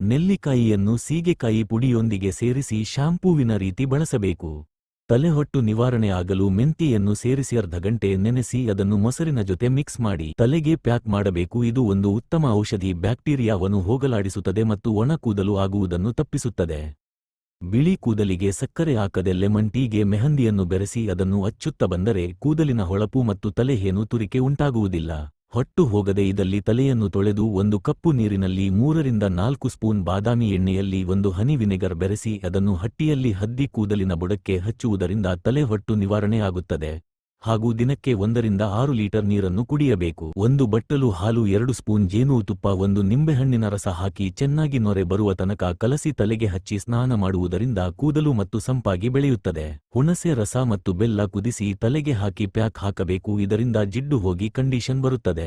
ನೆಲ್ಲಿಕಾಯಿಯನ್ನು ಸೀಗೆಕಾಯಿ ಪುಡಿಯೊಂದಿಗೆ ಸೇರಿಸಿ ಶಾಂಪೂವಿನ ರೀತಿ ಬಳಸಬೇಕು. ತಲೆಹೊಟ್ಟು ನಿವಾರಣೆ ಆಗಲು ಮೆಂತ್ಯೆಯನ್ನು ಸೇರಿಸಿ ಅರ್ಧ ಗಂಟೆ ನೆನೆಸಿ ಅದನ್ನು ಮೊಸರಿನ ಜೊತೆ ಮಿಕ್ಸ್ ಮಾಡಿ ತಲೆಗೆ ಪ್ಯಾಕ್ ಮಾಡಬೇಕು. ಇದು ಒಂದು ಉತ್ತಮ ಔಷಧಿ. ಬ್ಯಾಕ್ಟೀರಿಯಾವನ್ನು ಹೋಗಲಾಡಿಸುತ್ತದೆ ಮತ್ತು ಒಣ ಕೂದಲು ಆಗುವುದನ್ನು ತಪ್ಪಿಸುತ್ತದೆ. ಬಿಳಿ ಕೂದಲಿಗೆ ಸಕ್ಕರೆ ಹಾಕದೆ ಲೆಮನ್ ಟೀಗೆ ಮೆಹಂದಿಯನ್ನು ಬೆರೆಸಿ ಅದನ್ನು ಅಚ್ಚುತ್ತ ಬಂದರೆ ಕೂದಲಿನ ಹೊಳಪು ಮತ್ತು ತಲೆಹೇನು ತುರಿಕೆ ಉಂಟಾಗುವುದಿಲ್ಲ. ಹೊಟ್ಟು ಹೋಗದೆ ಇದಲ್ಲಿ ತಲೆಯನ್ನು ತೊಳೆದು ಒಂದು ಕಪ್ಪು ನೀರಿನಲ್ಲಿ ಮೂರರಿಂದ ನಾಲ್ಕು ಸ್ಪೂನ್ ಬಾದಾಮಿ ಎಣ್ಣೆಯಲ್ಲಿ ಒಂದು ಹನಿ ವಿನೆಗರ್ ಬೆರೆಸಿ ಅದನ್ನು ಹಟ್ಟಿಯಲ್ಲಿ ಹದ್ದಿ ಕೂದಲಿನ ಬುಡಕ್ಕೆ ಹಚ್ಚುವುದರಿಂದ ತಲೆ ಹೊಟ್ಟು ನಿವಾರಣೆ ಆಗುತ್ತದೆ ಹಾಗೂ ದಿನಕ್ಕೆ ಒಂದರಿಂದ ಆರು ಲೀಟರ್ ನೀರನ್ನು ಕುಡಿಯಬೇಕು. ಒಂದು ಬಟ್ಟಲು ಹಾಲು ಎರಡು ಸ್ಪೂನ್ ಜೇನು ತುಪ್ಪ ಒಂದು ನಿಂಬೆಹಣ್ಣಿನ ರಸ ಹಾಕಿ ಚೆನ್ನಾಗಿ ನೊರೆ ಬರುವ ತನಕ ಕಲಸಿ ತಲೆಗೆ ಹಚ್ಚಿ ಸ್ನಾನ ಮಾಡುವುದರಿಂದ ಕೂದಲು ಮತ್ತು ಸಂಪಾಗಿ ಬೆಳೆಯುತ್ತದೆ. ಹುಣಸೆ ರಸ ಮತ್ತು ಬೆಲ್ಲ ಕುದಿಸಿ ತಲೆಗೆ ಹಾಕಿ ಪ್ಯಾಕ್ ಹಾಕಬೇಕು. ಇದರಿಂದ ಜಿಡ್ಡು ಹೋಗಿ ಕಂಡೀಷನ್ ಬರುತ್ತದೆ.